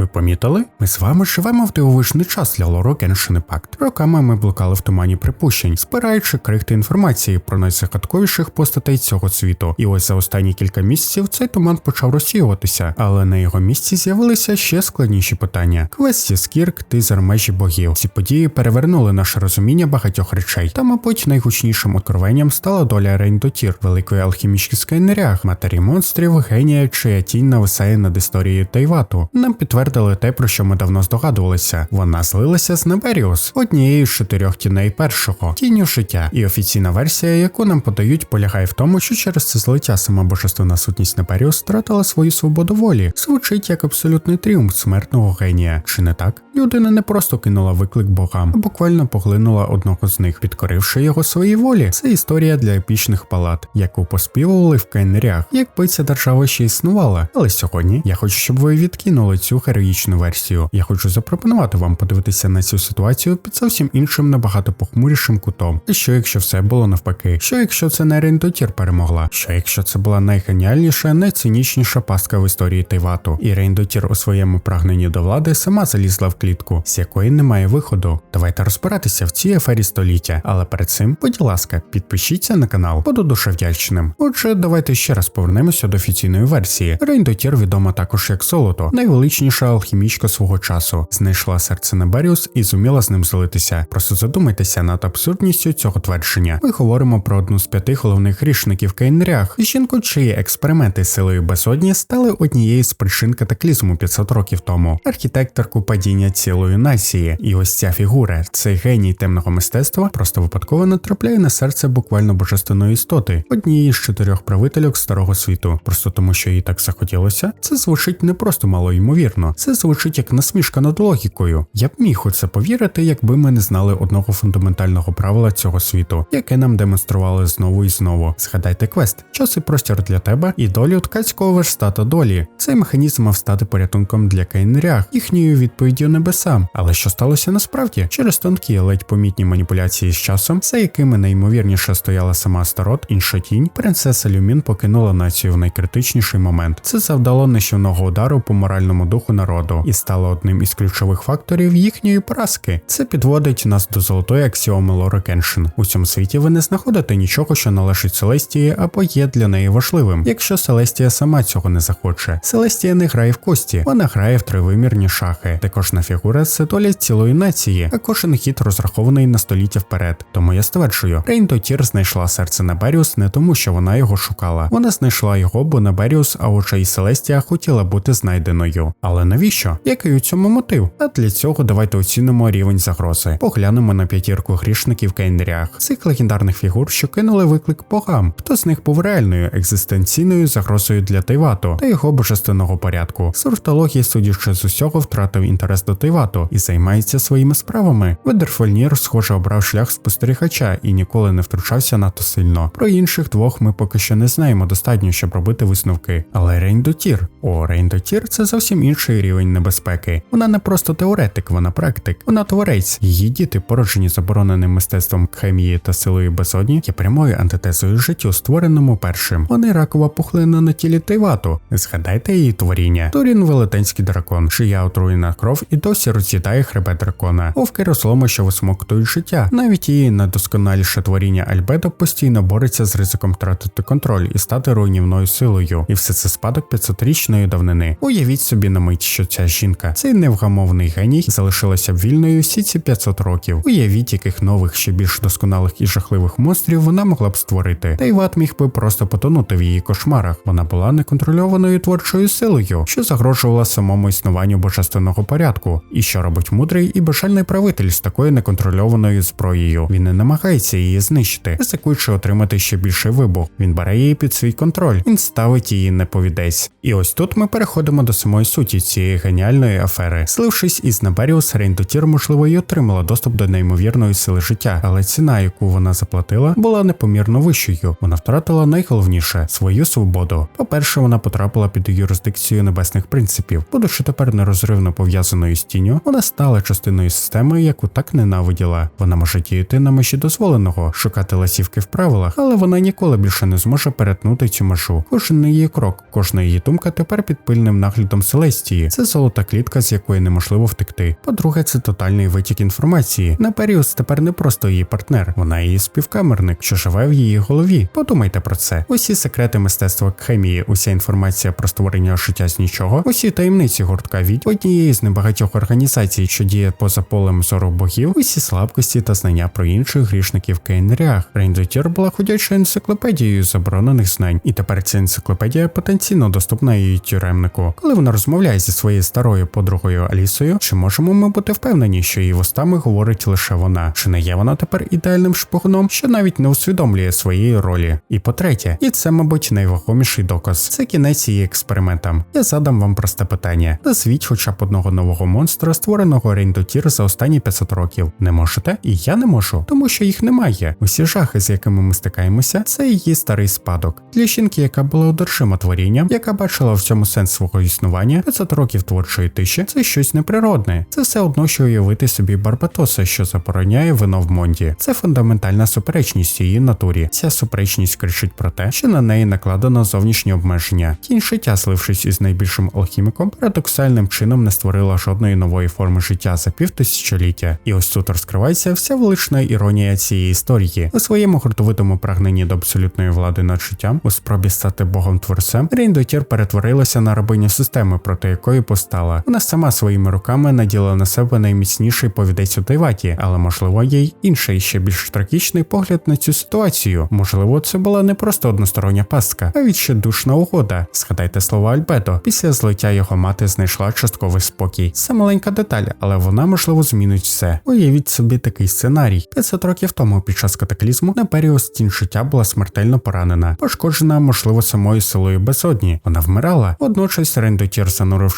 Ви помітили? Ми з вами живемо в дивовижний час для лору Genshin Impact. Роками ми блукали в тумані припущень, збираючи крихти інформації про найзагадковіших постатей цього світу. І ось за останні кілька місяців цей туман почав розсіюватися, але на його місці з'явилися ще складніші питання: квесті Скірк, тизер межі богів. Ці події перевернули наше розуміння багатьох речей. Та, мабуть, найгучнішим откровенням стала доля Рейндотір, великої алхімічки скайнерях, матері монстрів, генія, чия тінь нависає над історією Тайвату. Нам підтвердили те, про що ми давно здогадувалися. Вона злилася з Неберіус, однією з чотирьох тіней першого тінню життя. І офіційна версія, яку нам подають, полягає в тому, що через це злиття сама божественна сутність Неберіус втратила свою свободу волі. Звучить як абсолютний тріумф смертного генія. Чи не так? Людина не просто кинула виклик богам, а буквально поглинула одного з них, підкоривши його своїй волі. Це історія для епічних палат, яку поспівували в кайнерях, якби ця держава ще існувала. Але сьогодні я хочу, щоб ви відкинули цю героїчну версію. Я хочу запропонувати вам подивитися на цю ситуацію під зовсім іншим, набагато похмурішим кутом. І що якщо все було навпаки? Що якщо це не Рейндотір перемогла? Що якщо це була найгеніальніша, найцинічніша пастка в історії Тайвату? І Рейндотір у своєму прагненні до влади сама залізла в клітку, з якої немає виходу. Давайте розбиратися в цій афері століття. Але перед цим, будь ласка, підпишіться на канал, буду дуже вдячним. Отже, давайте ще раз повернемося до офіційної версії. Рейндотір відома також як Золото, найвеличніша алхімічка свого часу. Знайшла серце Неберіус і зуміла з ним злитися. Просто задумайтеся над абсурдністю цього твердження. Ми говоримо про одну з п'яти головних грішників Кейнрях, жінку, чиї експерименти з силою безодні стали однією з причин катаклізму 500 років тому, архітекторку падіння цілої нації. І ось ця фігура, цей геній темного мистецтва, просто випадково натрапляє на серце буквально божественної істоти, однієї з чотирьох правительок старого світу. Просто тому, що їй так захотілося, це звучить не просто мало ймовірно, це звучить як насмішка над логікою. Я б міг у це повірити, якби ми не знали одного фундаментального правила цього світу, яке нам демонстрували знову і знову. Згадайте квест, час і простір для тебе і долю ткацького верстата долі. Цей механізм мав стати порятунком для Кейнрях, їхньою відповіддю небесам. Але що сталося насправді? Через тонкі, ледь помітні маніпуляції з часом, за якими найімовірніше стояла сама Старот, інша тінь, принцеса Люмін покинула націю в найкритичніший момент. Це завдало нищівного удару по моральному духу народу і стало одним із ключових факторів їхньої поразки. Це підводить нас до золотої аксіоми Лори Кеншин. У цьому світі ви не знаходите нічого, що належить Селестії або є для неї важливим, якщо Селестія сама цього не захоче. Селестія не грає в кості, вона грає в тривимірні шахи. Де кожна фігура це доля цілої нації, а кожен хід розрахований на століття вперед. Тому я стверджую, Рейндотір знайшла серце Неберіус не тому, що вона його шукала. Вона знайшла його, бо Неберіус, а і Селестія хотіла бути знайденою. Але навіщо? Який у цьому мотив? А для цього давайте оцінимо рівень загрози. Поглянемо на п'ятірку грішників Кейнрях, цих легендарних фігур, що кинули виклик богам. Хто з них був реальною екзистенційною загрозою для Тайвату та його божественного порядку? Сурфтологія, судячи з усього, втратив інтерес до Тайвату і займається своїми справами. Ведерфольнір, схоже, обрав шлях спостерігача і ніколи не втручався надто сильно. Про інших двох ми поки що не знаємо достатньо, щоб робити висновки. Але Рейндотір. О, Рейндотір це зовсім інший рівень небезпеки. Вона не просто теоретик, вона практик, вона творець. Її діти, породжені забороненим мистецтвом хемії та силою безодні, є прямою антитезою життю, створеному першим. Вони ракова пухлина на тілі Тайвату. Згадайте її творіння. Торін велетенський дракон, чия отруєна кров і досі роз'їдає хребет дракона. Вовки розломи, що висмоктують життя. Навіть її найдосконаліше творіння Альбедо постійно бореться з ризиком втратити контроль і стати руйнівною силою. І все це спадок 500-річної давнини. Уявіть собі на мить, що ця жінка, цей невгамовний геній, залишилася б вільною всі ці 500 років. Уявіть, яких нових, ще більш досконалих і жахливих монстрів вона могла б створити. Та Іват міг би просто потонути в її кошмарах. Вона була неконтрольованою творчою силою, що загрожувала самому існуванню божественного порядку. І що робить мудрий і бажальний правитель з такою неконтрольованою зброєю. Він не намагається її знищити, ризикуючи отримати ще більший вибух. Він бере її під свій контроль, він ставить її на повідець. І ось тут ми переходимо до самої суті цієї геніальної афери. Слившись із Наберіус, Рейндотір, можливо, й отримала доступ до неймовірної сили життя, але ціна, яку вона заплатила, була непомірно вищою. Вона втратила найголовніше свою свободу. По-перше, вона потрапила під юрисдикцію небесних принципів, будучи тепер нерозривно пов'язаною з тінню, вона стала частиною системи, яку так ненавиділа. Вона може діяти на межі дозволеного, шукати ласівки в правилах, але вона ніколи більше не зможе перетнути цю межу. Кожен її крок, кожна її думка тепер під пильним наглядом Селестії. Це золота клітка, з якої неможливо втекти. По-друге, це тотальний витік інформації. Наперіус тепер не просто її партнер, вона її співкамерник, що живе в її голові. Подумайте про це. Усі секрети мистецтва хемії, уся інформація про створення життя з нічого, усі таємниці гуртка від однієї з небагатьох організацій, що діє поза полем зору богів, усі слабкості та знання про інших грішників Кейнрях. Рейндотір була ходячою енциклопедією заборонених знань, і тепер ця енциклопедія потенційно доступна її тюремнику. Коли вона розмовляє зі своєю старою подругою Алісою, чи можемо ми бути впевнені, що її вустами говорить лише вона? Чи не є вона тепер ідеальним шпигуном, що навіть не усвідомлює своєї ролі? І по-третє, і це, мабуть, найвагоміший доказ. Це кінець її експериментам. Я задам вам просте питання: назвіть хоча б одного нового монстра, створеного Рейндотір за останні 500 років. Не можете? І я не можу, тому що їх немає. Усі жахи, з якими ми стикаємося, це її старий спадок. Для жінки, яка була одержима творінням, яка бачила в цьому сенс свого існування, 500 років творчої тиші це щось неприродне. Це все одно, що уявити собі Барбатоса, що забороняє вино в Монді. Це фундаментальна суперечність її натурі. Ця суперечність кричить про те, що на неї накладено зовнішні обмеження. Кінь життя, слившись із найбільшим алхіміком, парадоксальним чином не створила жодної нової форми життя за півтисячоліття. І ось тут розкривається вся велична іронія цієї історії. У своєму гуртовитому прагненні до абсолютної влади над життям, у спробі стати богом творцем, Рейндотір перетворилася на рабиню системи, проти якої постала. Вона сама своїми руками наділа на себе найміцніший повідець у Тайваті, але можливо є й інший ще більш трагічний погляд на цю ситуацію. Можливо, це була не просто одностороння пастка, а відчайдушна угода. Згадайте слова Альбедо. Після злиття його мати знайшла частковий спокій. Це маленька деталь, але вона можливо змінить все. Уявіть собі такий сценарій. 500 років тому під час катаклізму на період тінь життя була смертельно поранена, пошкоджена, можливо, самою силою безодні. Вона вмирала. Водночас Рендотір,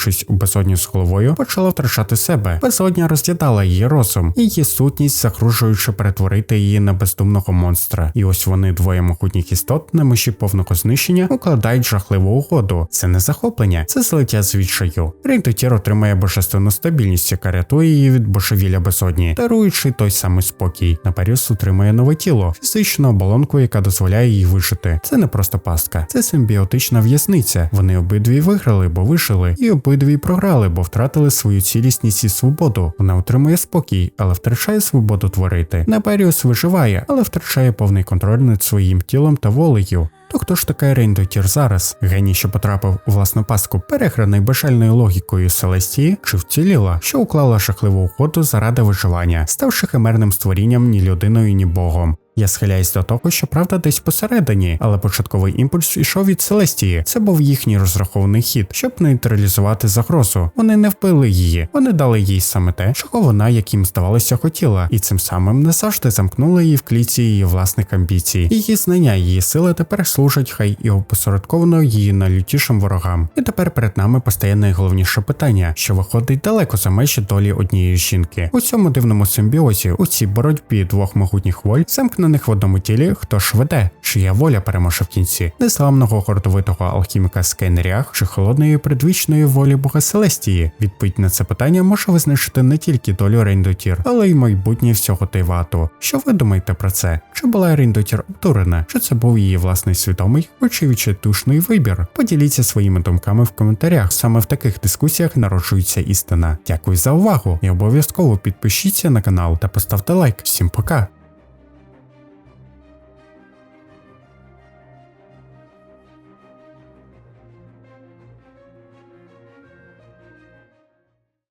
занурившись у безодню з головою, почала втрачати себе. Безодня роз'їдала її розум, її сутність, загрожуючи перетворити її на бездумного монстра. І ось вони двоє могутніх істот на межі повного знищення укладають жахливу угоду. Це не захоплення, це злиття з відчаю. Рейндотір отримає божественну стабільність, яка рятує її від божевілля безодні, даруючи той самий спокій. Наперіс отримує нове тіло, фізичну оболонку, яка дозволяє їй вижити. Це не просто пастка, це симбіотична в'язниця. Вони обидві виграли, бо вижили, і обидві програли, бо втратили свою цілісність і свободу. Вона отримує спокій, але втрачає свободу творити. Наперіус виживає, але втрачає повний контроль над своїм тілом та волею. То хто ж така Рейндотір зараз? Геній, що потрапив у власну паску, переграний бажальною логікою Селестії, чи вціліла, що уклала жахливу угоду заради виживання, ставши химерним створінням ні людиною, ні богом. Я схиляюсь до того, що правда десь посередині, але початковий імпульс ішов від Селестії. Це був їхній розрахований хід, щоб нейтралізувати загрозу. Вони не вбили її, вони дали їй саме те, чого вона, як їм здавалося, хотіла, і цим самим не завжди замкнули її в кліці її власних амбіцій. Її знання, її сили тепер служать хай і опосередковано її найлютішим ворогам. І тепер перед нами постає найголовніше питання, що виходить далеко за межі долі однієї жінки. У цьому дивному симбіозі, у цій боротьбі двох могутніх воль, замкнених в одному тілі, хто ж веде, чия воля переможе в кінці, незламного гордовитого алхіміка Скейнерях чи холодної предвічної волі Бога Селестії. Відповідь на це питання може визначити не тільки долю Рейндотір, але й майбутнє всього Тайвату. Що ви думаєте про це? Чи була Рейндотір обдурена? Чи це був її власний свідомий, чи відчайдушний вибір? Поділіться своїми думками в коментарях. Саме в таких дискусіях народжується істина. Дякую за увагу і обов'язково підпишіться на канал та поставте лайк. Всім пока!